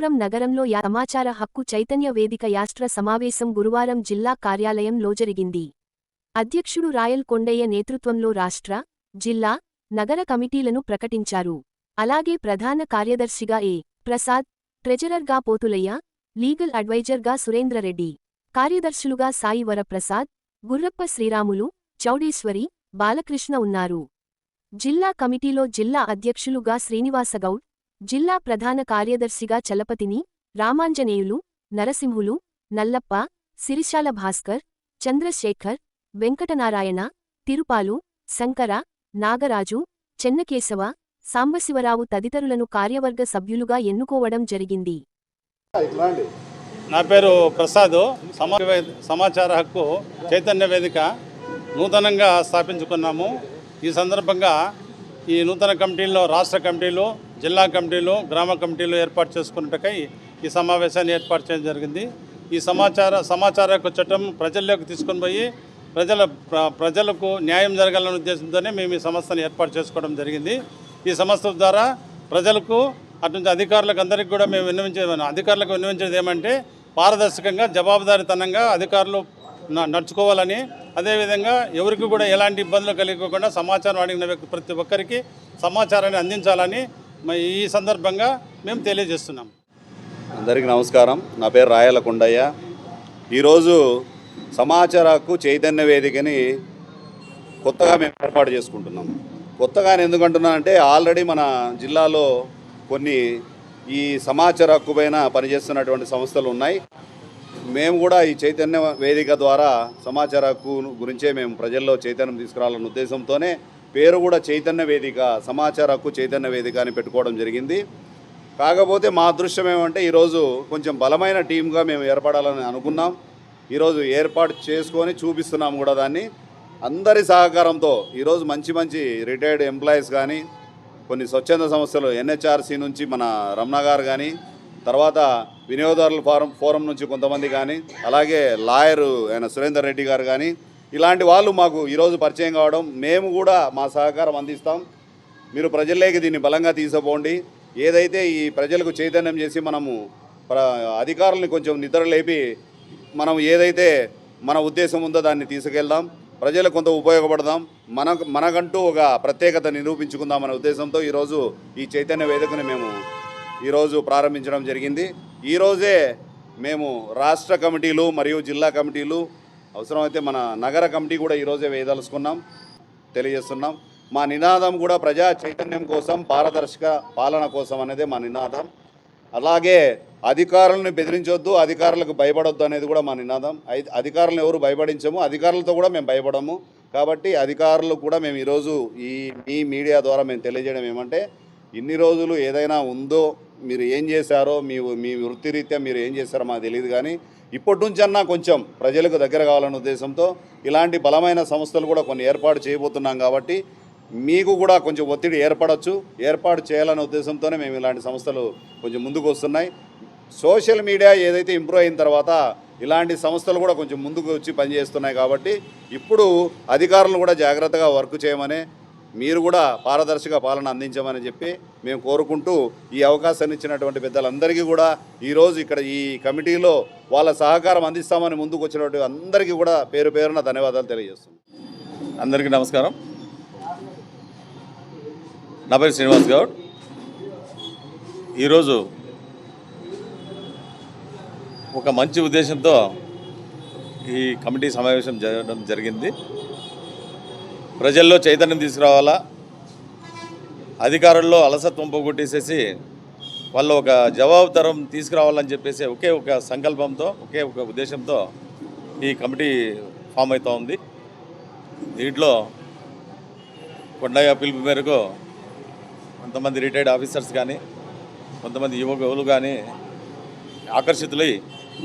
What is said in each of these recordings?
అనంతపురం నగరంలో యా సమాచార హక్కు చైతన్య వేదిక యాస్ట్ర సమావేశం గురువారం జిల్లా కార్యాలయంలో జరిగింది. అధ్యక్షుడు రాయల్ కొండయ్య నేతృత్వంలో రాష్ట్ర జిల్లా నగర కమిటీలను ప్రకటించారు. అలాగే ప్రధాన కార్యదర్శిగా ఏ. ప్రసాద్ ట్రెజరర్గా పోతులయ్య లీగల్ అడ్వైజర్గా సురేంద్రరెడ్డి కార్యదర్శులుగా సాయి వరప్రసాద్ గుర్రప్ప శ్రీరాములు చౌడేశ్వరి బాలకృష్ణ ఉన్నారు. జిల్లా కమిటీలో జిల్లా అధ్యక్షులుగా శ్రీనివాసగౌడ్ జిల్లా ప్రధాన కార్యదర్శిగా చలపతిని రామాంజనేయులు నరసింహులు నల్లప్ప సిరిశాల భాస్కర్ చంద్రశేఖర్ వెంకటనారాయణ తిరుపాలు శంకర నాగరాజు చెన్నకేశవ సాంబశివరావు తదితరులను కార్యవర్గ సభ్యులుగా ఎన్నుకోవడం జరిగింది. నా పేరు ప్రసాద్. సమా సమాచార హక్కు చైతన్య వేదిక నూతనంగా స్థాపించుకున్నాము. ఈ సందర్భంగా ఈ నూతన కమిటీల్లో రాష్ట్ర కమిటీలు జిల్లా కమిటీలు గ్రామ కమిటీలు ఏర్పాటు చేసుకున్నట్టుకై ఈ సమావేశాన్ని ఏర్పాటు చేయడం జరిగింది. ఈ సమాచార సమాచార చట్టం ప్రజల్లోకి తీసుకొని పోయి ప్రజల ప్రజలకు న్యాయం జరగాలనే ఉద్దేశంతోనే మేము ఈ సంస్థను ఏర్పాటు చేసుకోవడం జరిగింది. ఈ సంస్థ ద్వారా ప్రజలకు అటువంటి అధికారులకు అందరికీ కూడా మేము విన్నవించే అధికారులకు విన్నవించేది ఏమంటే పారదర్శకంగా జవాబుదారితనంగా అధికారులు న- నడుచుకోవాలని అదేవిధంగా ఎవరికి కూడా ఎలాంటి ఇబ్బందులు కలిగకుండా సమాచారం అడిగిన వ్యక్తి ప్రతి ఒక్కరికి సమాచారాన్ని అందించాలని ఈ సందర్భంగా మేము తెలియజేస్తున్నాం. అందరికీ నమస్కారం. నా పేరు రాయల కొండయ్య. ఈరోజు సమాచార హక్కు చైతన్య వేదికని కొత్తగా మేము ఏర్పాటు చేసుకుంటున్నాం. కొత్తగా నేను ఎందుకంటున్నానంటే ఆల్రెడీ మన జిల్లాలో కొన్ని ఈ సమాచార హక్కు పైన పనిచేస్తున్నటువంటి సంస్థలు ఉన్నాయి. మేము కూడా ఈ చైతన్య వేదిక ద్వారా సమాచార హక్కు గురించే మేము ప్రజల్లో చైతన్యం తీసుకురావాలన్న ఉద్దేశంతోనే పేరు కూడా చైతన్య వేదిక సమాచార హక్కు చైతన్య వేదిక అని పెట్టుకోవడం జరిగింది. కాకపోతే మా అదృష్టం ఏమంటే ఈరోజు కొంచెం బలమైన టీంగా మేము ఏర్పడాలని అనుకున్నాం. ఈరోజు ఏర్పాటు చేసుకొని చూపిస్తున్నాం కూడా దాన్ని. అందరి సహకారంతో ఈరోజు మంచి మంచి రిటైర్డ్ ఎంప్లాయీస్ కానీ కొన్ని స్వచ్ఛంద సంస్థలు ఎన్హెచ్ఆర్సీ నుంచి మన రమణ గారు కానీ తర్వాత వినియోగదారుల ఫారం ఫోరం నుంచి కొంతమంది కానీ అలాగే లాయరు ఆయన సురేందర్ రెడ్డి గారు కానీ ఇలాంటి వాళ్ళు మాకు ఈరోజు పరిచయం కావడం మేము కూడా మా సహకారం అందిస్తాం. మీరు ప్రజల్లోకి దీన్ని బలంగా తీసుకుపోండి. ఏదైతే ఈ ప్రజలకు చైతన్యం చేసి మనము ప్ర అధికారుల్ని కొంచెం నిద్ర లేపి మనం ఏదైతే మన ఉద్దేశం ఉందో దాన్ని తీసుకెళ్దాం. ప్రజలకు కొంత ఉపయోగపడదాం. మన మనకంటూ ఒక ప్రత్యేకత నిరూపించుకుందాం అనే ఉద్దేశంతో ఈరోజు ఈ చైతన్య వేదికని మేము ఈరోజు ప్రారంభించడం జరిగింది. ఈరోజే మేము రాష్ట్ర కమిటీలు మరియు జిల్లా కమిటీలు అవసరమైతే మన నగర కమిటీ కూడా ఈరోజే వేయదలుచుకున్నాం. తెలియజేస్తున్నాం. మా నినాదం కూడా ప్రజా చైతన్యం కోసం పారదర్శక పాలన కోసం అనేది మా నినాదం. అలాగే అధికారులను బెదిరించొద్దు అధికారులకు భయపడొద్దు అనేది కూడా మా నినాదం. అయితే అధికారులను ఎవరు భయపడించము అధికారులతో కూడా మేము భయపడము. కాబట్టి అధికారులు కూడా మేము ఈరోజు ఈ మీ మీడియా ద్వారా మేము తెలియజేయడం ఏమంటే ఇన్ని రోజులు ఏదైనా ఉందో మీరు ఏం చేశారో మీ మీ వృత్తిరీత్యా మీరు ఏం చేశారో మాకు తెలియదు కానీ ఇప్పటి నుంచన్నా కొంచెం ప్రజలకు దగ్గర కావాలనే ఉద్దేశంతో ఇలాంటి బలమైన సంస్థలు కూడా కొన్ని ఏర్పాటు చేయబోతున్నాం కాబట్టి మీకు కూడా కొంచెం ఒత్తిడి ఏర్పడవచ్చు ఏర్పాటు చేయాలనే ఉద్దేశంతోనే మేము ఇలాంటి సంస్థలు కొంచెం ముందుకు వస్తున్నాయి. సోషల్ మీడియా ఏదైతే ఇంప్రూవ్ అయిన తర్వాత ఇలాంటి సంస్థలు కూడా కొంచెం ముందుకు వచ్చి పనిచేస్తున్నాయి కాబట్టి ఇప్పుడు అధికారులు కూడా జాగ్రత్తగా వర్క్ చేయమని మీరు కూడా పారదర్శక పాలన అందించమని చెప్పి మేము కోరుకుంటూ ఈ అవకాశాన్ని ఇచ్చినటువంటి పెద్దలందరికీ కూడా ఈరోజు ఇక్కడ ఈ కమిటీలో వాళ్ళ సహకారం అందిస్తామని ముందుకు వచ్చినటువంటి అందరికీ కూడా పేరు పేరున ధన్యవాదాలు తెలియజేస్తున్నాం. అందరికీ నమస్కారం. నా పేరు శ్రీనివాస్ గౌడ్. ఈరోజు ఒక మంచి ఉద్దేశంతో ఈ కమిటీ సమావేశం జరగడం జరిగింది. ప్రజల్లో చైతన్యం తీసుకురావాలా? అధికారుల్లో అలసత్వం పోగొట్టేసేసి వాళ్ళు ఒక జవాబుతరం తీసుకురావాలని చెప్పేసి ఒకే ఒక సంకల్పంతో ఒకే ఒక ఉద్దేశంతో ఈ కమిటీ ఫామ్ అవుతూ ఉంది. దీంట్లో కొండయ్య పిలుపు మేరకు కొంతమంది రిటైర్డ్ ఆఫీసర్స్ కానీ కొంతమంది యువకులు కానీ ఆకర్షితులై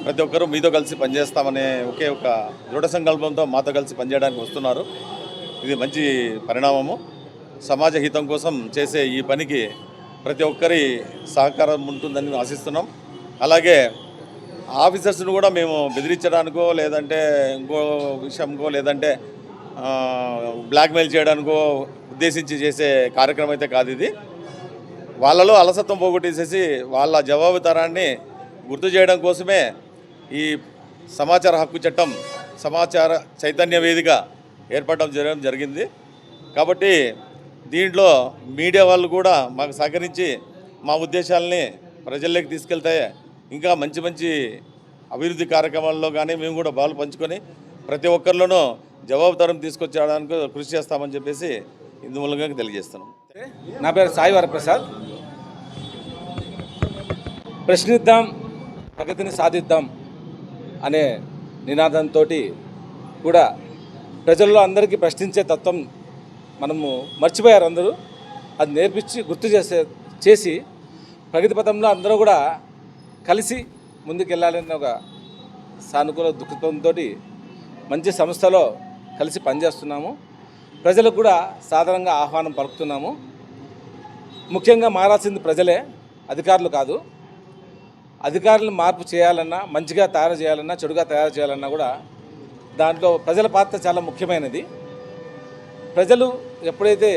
ప్రతి ఒక్కరూ మీతో కలిసి పనిచేస్తామనే ఒకే ఒక దృఢ సంకల్పంతో మాతో కలిసి పనిచేయడానికి వస్తున్నారు. ఇది మంచి పరిణామము. సమాజ హితం కోసం చేసే ఈ పనికి ప్రతి ఒక్కరి సహకారం ఉంటుందని ఆశిస్తున్నాం. అలాగే ఆఫీసర్స్ను కూడా మేము బెదిరించడానికో లేదంటే ఇంకో విషయంకో లేదంటే బ్లాక్మెయిల్ చేయడానికో ఉద్దేశించి చేసే కార్యక్రమం అయితే కాదు ఇది. వాళ్ళలో అలసత్వం పోగొట్టేసేసి వాళ్ళ జవాబుతరాన్ని గుర్తు చేయడం కోసమే ఈ సమాచార హక్కు చట్టం సమాచార చైతన్య వేదిక ఏర్పడడం జరగడం జరిగింది. కాబట్టి దీంట్లో మీడియా వాళ్ళు కూడా మాకు సహకరించి మా ఉద్దేశాలని ప్రజల్లోకి తీసుకెళ్తే ఇంకా మంచి మంచి అభివృద్ధి కార్యక్రమాల్లో కానీ మేము కూడా బాలు పంచుకొని ప్రతి ఒక్కరిలోనూ జవాబుదారం తీసుకొచ్చేయడానికి కృషి చేస్తామని చెప్పేసి ఇందు మూలంగా తెలియజేస్తున్నాం. నా పేరు సాయి వరప్రసాద్. ప్రశ్నిద్దాం ప్రగతిని సాధిద్దాం అనే నినాదంతో కూడా ప్రజల్లో అందరికీ ప్రశ్నించే తత్వం మనము మర్చిపోయారు అందరూ. అది నేర్పించి గుర్తు చేసే చేసి ప్రగతి పథంలో అందరూ కూడా కలిసి ముందుకెళ్ళాలనే ఒక సానుకూల దుఃఖంతో మంచి సంస్థలో కలిసి పనిచేస్తున్నాము. ప్రజలకు కూడా సాధారణంగా ఆహ్వానం పలుకుతున్నాము. ముఖ్యంగా మారాల్సింది ప్రజలే అధికారులు కాదు. అధికారులను మార్పు చేయాలన్నా మంచిగా తయారు చేయాలన్నా చెడుగా తయారు చేయాలన్నా కూడా దాంట్లో ప్రజల పాత్ర చాలా ముఖ్యమైనది. ప్రజలు ఎప్పుడైతే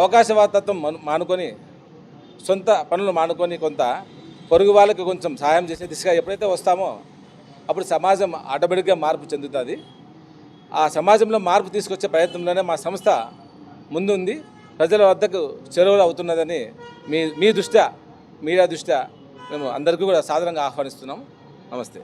అవకాశవాదత్వం మానుకొని సొంత పనులు మానుకొని కొంత పొరుగు వాళ్ళకి కొంచెం సహాయం చేసే దిశగా ఎప్పుడైతే వస్తామో అప్పుడు సమాజం ఆటోమేటిక్గా మార్పు చెందుతుంది. ఆ సమాజంలో మార్పు తీసుకొచ్చే ప్రయత్నంలోనే మా సంస్థ ముందుంది. ప్రజల వద్దకు చెరువులు అవుతున్నదని మీ మీ దృష్ట్యా మీడియా దృష్ట్యా మేము అందరికీ కూడా సాధారణంగా ఆహ్వానిస్తున్నాం. నమస్తే.